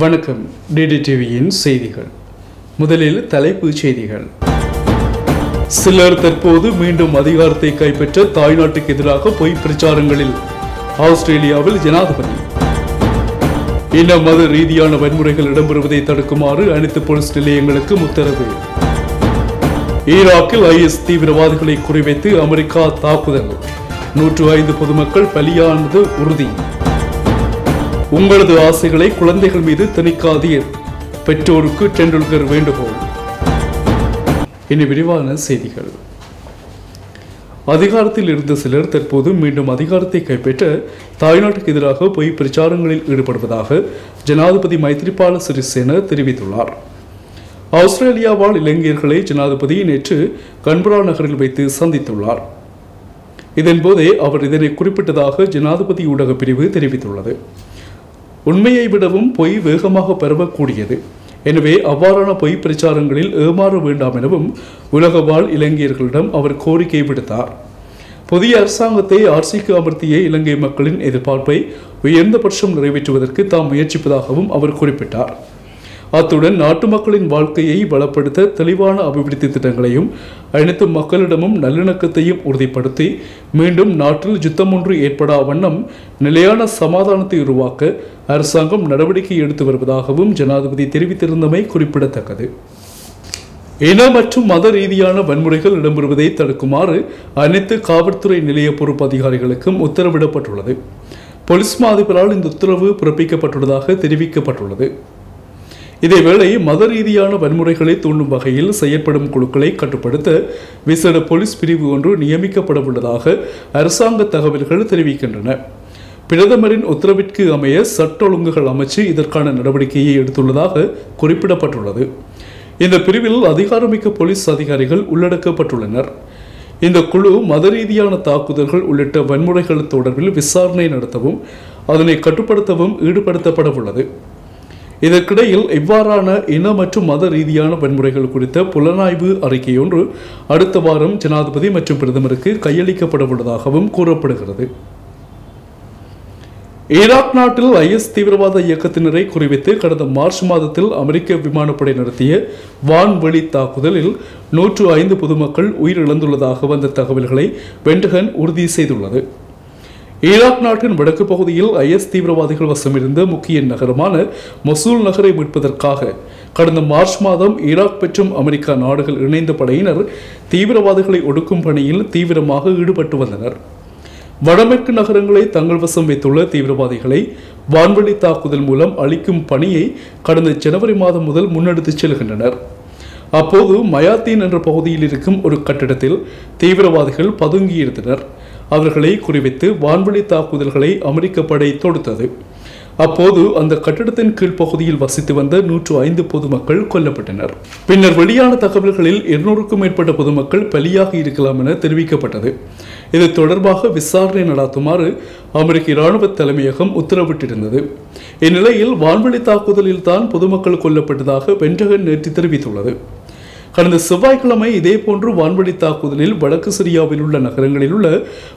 வணக்கம். டிடி டிவியின் செய்திகள். முதலில் தலைப்புச் செய்திகள். சிலர் தற்போது மீண்டும் அதிகாரத்தை கைப்பற்ற தாய்நாட்டுக்கு எதிராக பொய் பிரச்சாரங்களில் ஆஸ்திரேலியாவில் ஜனாதிபதி. இன மத ரீதியான வன்முறைகள் இடம்பெறுவதை தடுக்குமாறு அனைத்து போலீஸ் நிலையங்களுக்கு உத்தரவு ஈராக்கில் ஐஎஸ் தீவிரவாதிகளை குறிவைத்து அமெரிக்கா தாக்குதல். நூற்று ஐந்து பொதுமக்கள் பலியானது உறுதி. உங்களது ஆசைகளை குழந்தைகள் மீது திணிக்காதீர். பெற்றோருக்கு டெண்டுல்கர் வேண்டுகோள். இனி விரிவான செய்திகள். அதிகாரத்தில் இருந்த சிலர் தற்போது மீண்டும் அதிகாரத்தை கைப்பற்ற தாய்நாட்டுக்கு எதிராக பொய் பிரச்சாரங்களில் ஈடுபடுவதாக ஜனாதிபதி மைத்ரிபால சிறிசேன தெரிவித்துள்ளார். ஆஸ்திரேலியாவால் இளைஞர்களை ஜனாதிபதி நேற்று கன்பரா நகரில் வைத்து சந்தித்துள்ளார். இதன்போதே அவர் இதனை குறிப்பிட்டதாக ஜனாதிபதி ஊடக பிரிவு தெரிவித்துள்ளது. உண்மையை விடவும் பொய் வேகமாக பரவக்கூடியது. எனவே அவ்வாறான பொய் பிரச்சாரங்களில் ஏமாற வேண்டாம் எனவும் உலக வாழ் இலங்கையர்களிடம் அவர் கோரிக்கை விடுத்தார். புதிய அரசாங்கத்தை ஆர்சிக்கு அமர்த்திய இலங்கை மக்களின் எதிர்பார்ப்பை உயர்ந்தபட்சம் நிறைவேற்றுவதற்கு தாம் முயற்சிப்பதாகவும் அவர் குறிப்பிட்டார். அத்துடன் நாட்டு மக்களின் வாழ்க்கையை பலப்படுத்த தெளிவான அபிவிருத்தி திட்டங்களையும் அனைத்து மக்களிடமும் நல்லிணக்கத்தையும் உறுதிப்படுத்தி மீண்டும் நாட்டில் யுத்தம் ஒன்று ஏற்படா வண்ணம் நிலையான சமாதானத்தை உருவாக்க அரசாங்கம் நடவடிக்கை எடுத்து வருவதாகவும் ஜனாதிபதி தெரிவித்திருந்தமை குறிப்பிடத்தக்கது. இன மற்றும் மத ரீதியான வன்முறைகள் இடம்பெறுவதை தடுக்குமாறு அனைத்து காவல்துறை நிலைய பொறுப்பு அதிகாரிகளுக்கும் உத்தரவிடப்பட்டுள்ளது. போலீஸ் மாதிபரால் இந்த உத்தரவு பிறப்பிக்கப்பட்டுள்ளதாக தெரிவிக்கப்பட்டுள்ளது. இதேவேளை மத ரீதியான வன்முறைகளை தூண்டும் வகையில் செயற்படும் குழுக்களை கட்டுப்படுத்த விசேட போலீஸ் பிரிவு ஒன்று நியமிக்கப்பட உள்ளதாக அரசாங்க தகவல்கள் தெரிவிக்கின்றன. பிரதமரின் உத்தரவிற்கு அமைய சட்ட ஒழுங்குகள் அமைச்சு இதற்கான நடவடிக்கையை எடுத்துள்ளதாக குறிப்பிடப்பட்டுள்ளது. இந்த பிரிவில் அதிகாரமிக்க போலீஸ் அதிகாரிகள் உள்ளடக்கப்பட்டுள்ளனர். இந்த குழு மத ரீதியான தாக்குதல்கள் உள்ளிட்ட வன்முறைகள் தொடர்பில் விசாரணை நடத்தவும் அதனை கட்டுப்படுத்தவும் ஈடுபடுத்தப்பட உள்ளது. இதற்கிடையில் இவ்வாறான இன மற்றும் மத ரீதியான வன்முறைகள் குறித்த புலனாய்வு அறிக்கையொன்று அடுத்த வாரம் ஜனாதிபதி மற்றும் பிரதமருக்கு கையளிக்கப்பட உள்ளதாகவும் கூறப்படுகிறது. ஈராக் நாட்டில் ஐஎஸ் தீவிரவாத இயக்கத்தினரை குறிவித்து கடந்த மார்ச் மாதத்தில் அமெரிக்க விமானப்படை நடத்திய வான்வெளி தாக்குதலில் நூற்று ஐந்து பொதுமக்கள் உயிரிழந்துள்ளதாக வந்த தகவல்களை பென்டகன் உறுதி செய்துள்ளது. ஈராக் நாட்டின் வடக்கு பகுதியில் ஐஎஸ் தீவிரவாதிகள் வசமிருந்த முக்கிய நகரமான மொசூல் நகரை மீட்பதற்காக கடந்த மார்ச் மாதம் ஈராக் மற்றும் அமெரிக்கா நாடுகள் இணைந்த படையினர் தீவிரவாதிகளை ஒடுக்கும் பணியில் தீவிரமாக ஈடுபட்டு வந்தனர். வடமேற்கு நகரங்களை தங்கள் வசம் வைத்துள்ள தீவிரவாதிகளை வான்வழி தாக்குதல் மூலம் அளிக்கும் பணியை கடந்த ஜனவரி மாதம் முதல் முன்னெடுத்துச் செல்கின்றனர். அப்போது மயாத்தீன் என்ற பகுதியில் இருக்கும் ஒரு கட்டிடத்தில் தீவிரவாதிகள் பதுங்கியிருந்தனர். அவர்களை குறிவைத்து வான்வழி தாக்குதல்களை அமெரிக்க படை தொடுத்தது. அப்போது அந்த கட்டிடத்தின் கீழ்ப்பகுதியில் வசித்து வந்த நூற்று ஐந்து பொதுமக்கள் கொல்லப்பட்டனர். பின்னர் வெளியான தகவல்களில் இருநூறுக்கும் மேற்பட்ட பொதுமக்கள் பலியாக இருக்கலாம் என தெரிவிக்கப்பட்டது. இது தொடர்பாக விசாரணை நடாத்துமாறு அமெரிக்க இராணுவ தலைமையகம் உத்தரவிட்டிருந்தது. இந்நிலையில் வான்வெளி தாக்குதலில் தான் பொதுமக்கள் கொல்லப்பட்டதாக பென்டகன் நேற்று தெரிவித்துள்ளது. கடந்த செவ்வாய்க்கிழமை இதேபோன்று வான்வழி தாக்குதலில் வடக்கு சிரியாவில் உள்ள நகரங்களில் உள்ள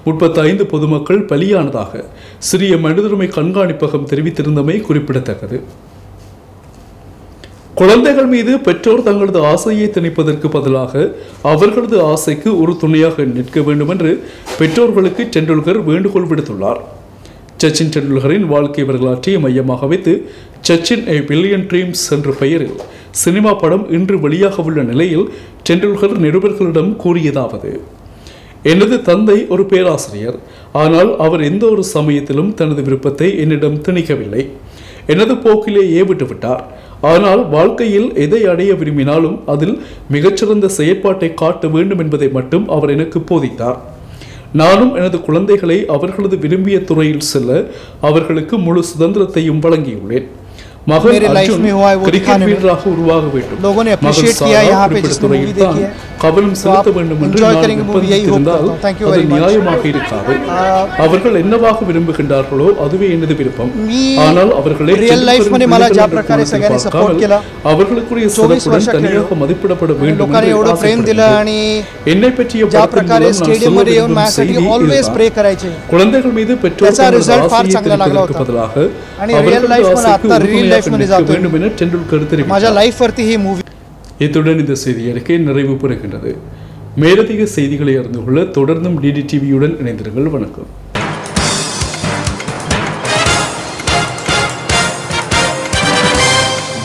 முப்பத்தைந்து பொதுமக்கள் பலியானதாக சிறிய மனிதருமை கண்காணிப்பகம் தெரிவித்திருந்தமை குறிப்பிடத்தக்கது. குழந்தைகள் மீது பெற்றோர் தங்களது ஆசையை திணிப்பதற்கு பதிலாக அவர்களது ஆசைக்கு ஒரு துணையாக நிற்க வேண்டும் என்று பெற்றோர்களுக்கு டெண்டுல்கர் வேண்டுகோள் விடுத்துள்ளார். சச்சின் டெண்டுல்கரின் வாழ்க்கை வரலாற்றை மையமாக வைத்து சச்சின் ஏ பில்லியன் ட்ரீம்ஸ் என்ற பெயரில் சினிமா படம் இன்று வெளியாக உள்ள நிலையில் டெண்டுல்கர் நிருபர்களிடம் கூறியதாவது எனது தந்தை ஒரு பேராசிரியர். ஆனால் அவர் எந்த ஒரு சமயத்திலும் தனது விருப்பத்தை என்னிடம் திணிக்கவில்லை. எனது போக்கிலேயே விட்டுவிட்டார் ஆனால் வாழ்க்கையில் எதை அடைய விரும்பினாலும் அதில் மிகச்சிறந்த செயற்பாட்டை காட்ட வேண்டும் என்பதை மட்டும் அவர் எனக்கு போதித்தார். நானும் எனது குழந்தைகளை அவர்களது விரும்பிய துறையில் செல்ல அவர்களுக்கு முழு சுதந்திரத்தையும் வழங்கியுள்ளேன். मेरे life அர்ஜுன் में हुआ है वो கிரிக்கெட் दिखाने में வீரராக உருவாக வேண்டும் लोगों ने மகன் appreciate किया சாரா यहाँ पे குறிப்பிட்ட जिसने movie துறையில் தான் देखी है கவனம் செலுத்த வேண்டும் என்று enjoy நான் करेंगे movie, यही hope நிர்பந்தித்திருந்தால் करता हूं. Thank you அது very much. நியாயமாக இருக்காது அவர்கள் என்னவாக விரும்புகின்றார்களோ அதுவே எனது விருப்பம் मी ஆனால் அவர்களை real life मध्ये मला ज्या என்ற प्रकारे கோணத்தில் सगळ्यांनी support பார்க்காமல் केला, அவர்களுக்குரிய 24 சிறப்புடன் वर्ष தனியாக खेळलो. மதிப்பிடப்பட வேண்டும் लोकांनी என்று एवढं प्रेम दिलं ஆசைப்படுகிறேன். आणि என்னை பற்றிய ज्या படத்தின் प्रकारे மூலம் நான் स्टेडियम சொல்ல मध्ये येऊन விரும்பும் माझ्यासाठी செய்தி ऑलवेज இதுதான். प्रे करायचे குழந்தைகள் மீது பெற்றோர் त्याचा தங்களது result फार ஆசையை चांगला लागला தெரிவிப்பதற்கு होता. பதிலாக आणि real அவர்களது life मला ஆசைக்கு आता real உறுதுணையாக life मध्ये நிற்க जातोय. வேண்டும் என டெண்டுல்கர் माझ्या தெரிவித்தார் लाईफवरती ही मूवी இத்துடன் இந்த செய்தி அறிக்கை நிறைவு பெறுகின்றது மேலதிக செய்திகளை அறிந்து கொள்ள தொடர்ந்தும் டிடி டிவியுடன் இணைந்திருங்கள் வணக்கம்